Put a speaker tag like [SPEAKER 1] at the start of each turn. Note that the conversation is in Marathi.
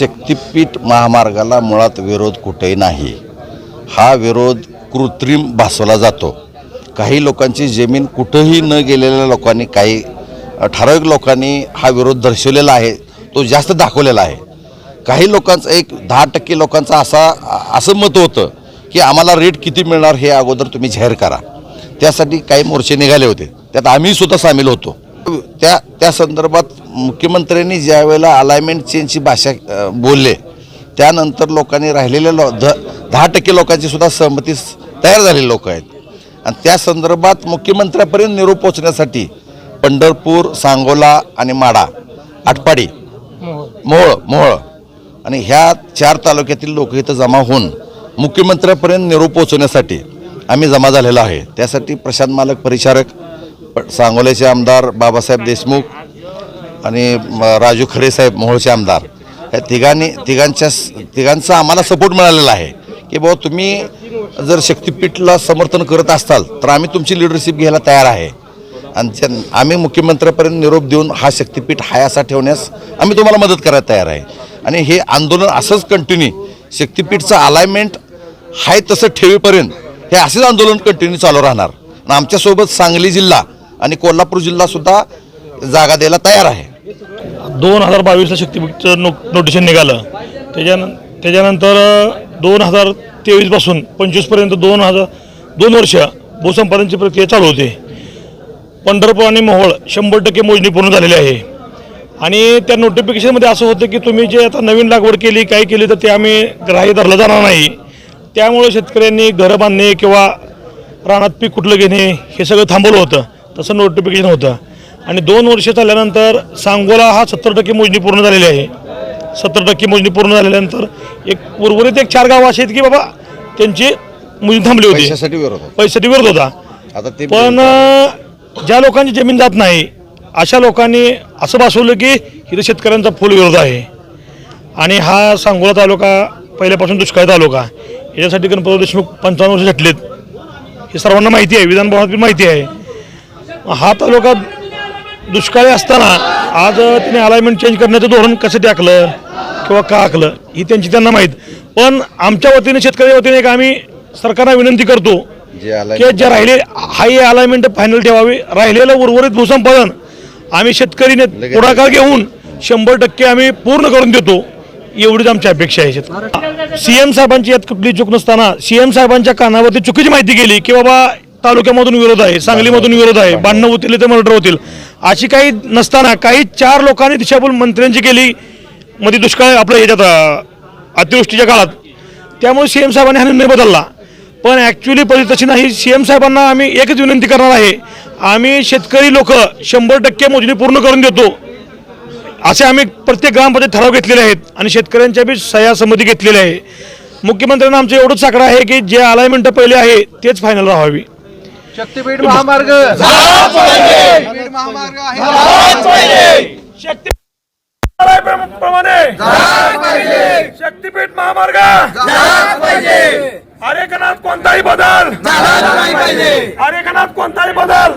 [SPEAKER 1] शक्तिपीठ महामार्गाला मुळात विरोध कुठेही नाही. हा विरोध कृत्रिम भासवला जातो. काही लोकांची जमीन कुठंही न गेलेल्या लोकांनी काही ठराविक लोकांनी हा विरोध दर्शवलेला आहे तो जास्त दाखवलेला आहे. काही लोकांचं एक दहा टक्के लोकांचं असा असं मत होतं की आम्हाला रेट किती मिळणार हे अगोदर तुम्ही जाहीर करा. त्यासाठी काही मोर्चे निघाले होते. त्यात आम्ही सुद्धा सामील होतो. त्या त्या संदर्भात मुख्यमंत्र्यांनी ज्या वेळेला चेंजची भाषा बोलले त्यानंतर लोकांनी राहिलेल्या लो द दहा टक्के लोकांची सुद्धा सहमती तयार झालेली लोक आहेत. आणि त्या संदर्भात मुख्यमंत्र्यापर्यंत निरोप पोचण्यासाठी पंढरपूर सांगोला आणि माडा आटपाडी मोहळ मोहळ आणि ह्या चार तालुक्यातील लोक इथं जमा होऊन मुख्यमंत्र्यापर्यंत निरोप पोचवण्यासाठी आम्ही जमा झालेलो आहे. त्यासाठी प्रशांत मालक परिचारक सांगोल्याचे आमदार बाबासाहेब देशमुख आणि राजू खरेसाहेब मोहोळचे आमदार या तिघांनी तिघांच्या तिघांचा आम्हाला सपोर्ट मिळालेला आहे की बाबा तुम्ही जर शक्तिपीठला समर्थन करत असाल तर आम्ही तुमची लिडरशिप घ्यायला तयार आहे. आणि त्या- आम्ही मुख्यमंत्र्यापर्यंत निरोप देऊन हा शक्तिपीठ हाय असा ठेवण्यास आम्ही तुम्हाला मदत करायला तयार आहे. आणि हे आंदोलन असंच कंटिन्यू शक्तिपीठचं अलायमेंट हाय तसं ठेवीपर्यंत हे असेच आंदोलन कंटिन्यू चालू राहणार. आणि आमच्यासोबत सांगली जिल्हा आणि कोल्हापूर जिल्हासुद्धा जागा द्यायला तयार आहे.
[SPEAKER 2] दोन हजार बावीसला शक्तीपीठचं नो नोटिशन निघालं. त्याच्यान त्याच्यानंतर दोन हजार तेवीसपासून पंचवीसपर्यंत दोन हजार दोन वर्ष भूसंपादनची प्रक्रिया चालू होते. पंढरपूर आणि मोहोळ शंभर टक्के मोजणी पूर्ण झालेली आहे. आणि त्या नोटिफिकेशनमध्ये असं होतं की तुम्ही जे आता नवीन लागवड केली काय केली तर ते आम्ही ग्राह्य धरलं जाणार नाही. त्यामुळे शेतकऱ्यांनी घरं बांधणे किंवा रानात पीक कुठलं घेणे हे सगळं थांबवलं होतं. तसं नोटिफिकेशन होतं. आणि दोन वर्ष चालल्यानंतर सांगोला हा सत्तर टक्के मोजणी पूर्ण झालेली आहे. सत्तर टक्के मोजणी पूर्ण झाल्यानंतर एक उर्वरित एक चार गावं अशी आहेत की बाबा त्यांची मोजणी थांबली होती.
[SPEAKER 1] पैशासाठी विरोध आहे.
[SPEAKER 2] पैशासाठी विरोध होता.
[SPEAKER 1] आता ते
[SPEAKER 2] पण अ, ज्या लोकांची जमीन जात नाही अशा लोकांनी असं भासवलं की इथं शेतकऱ्यांचा फुल विरोध आहे. आणि हा सांगोला तालुका पहिल्यापासून दुष्काळी तालुका. याच्यासाठी गणपती देशमुख पंचावन्न वर्ष झटलेत. हे सर्वांना माहिती आहे विधान भवनात पण माहिती आहे. हा तालुका दुष्काळी असताना आज तिने अलाइनमेंट चेंज करण्याचं धोरण कसं टाकलं किंवा का आखलं ही त्यांची त्यांना माहीत. पण आमच्या वतीने शेतकऱ्याच्या वतीने एक आम्ही सरकारला विनंती करतो की जे राहिले हाय अलाइनमेंट फायनल ठेवावी. राहिलेलं उर्वरित भूसंपादन आम्ही शेतकरीने. पुढाकार घेऊन शंभर टक्के आम्ही पूर्ण करून देतो. एवढीच आमची अपेक्षा आहे सीएम साहेबांची यात कुठली चूक नसताना सीएम साहेबांच्या कानावरती चुकीची माहिती गेली की बाबा तालुक्यामधून विरोध आहे सांगलीमधून विरोध आहे भांडणं होतील ते मर्डर होतील. अशी काही नसताना काही चार लोकांनी दिशाभूल मंत्र्यांची केली. मध्ये दुष्काळ आपल्या याच्यात अतिवृष्टीच्या काळात. त्यामुळे सीएम साहेबांनी हा निर्णय बदलला. पण ॲक्च्युली परिस्थिती तशी नाही. सी एम साहेबांना आम्ही एकच विनंती करणार आहे. आम्ही शेतकरी लोक शंभर टक्के मोजणी पूर्ण करून देतो. असे आम्ही प्रत्येक ग्रामपंचायत ठराव घेतलेले आहेत आणि शेतकऱ्यांच्या बी सह्या संमती घेतलेली आहे. मुख्यमंत्र्यांना आमचं एवढंच साकडं आहे की जे अलाइनमेंट पहिले आहे तेच फायनल राहावी.
[SPEAKER 3] शक्तीपीठ महामार्ग. शक्तीपीठ महामार्ग आहे.
[SPEAKER 2] शक्ती प्रमाणे शक्तीपीठ महामार्ग. आरेखनात कोणताही बदल. आरेखनात कोणताही बदल.